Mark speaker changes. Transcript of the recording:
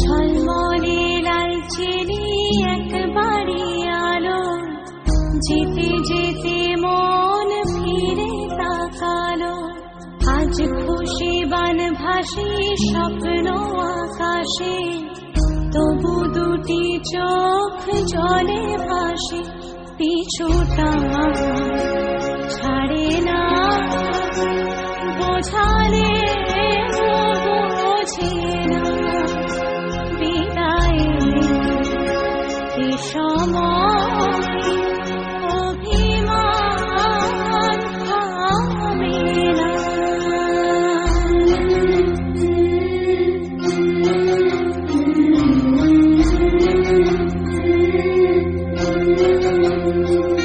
Speaker 1: ঝলমলে লালচেনি একবারই আলো যেতে যেতে মন ফিরে আজ খুশি স্বপ্ন আকাশে তবু চোখ জলে ভাসে পিছুটা ছাড়ে না। বোঝালে বোঝে না। বিদায় সময় thank you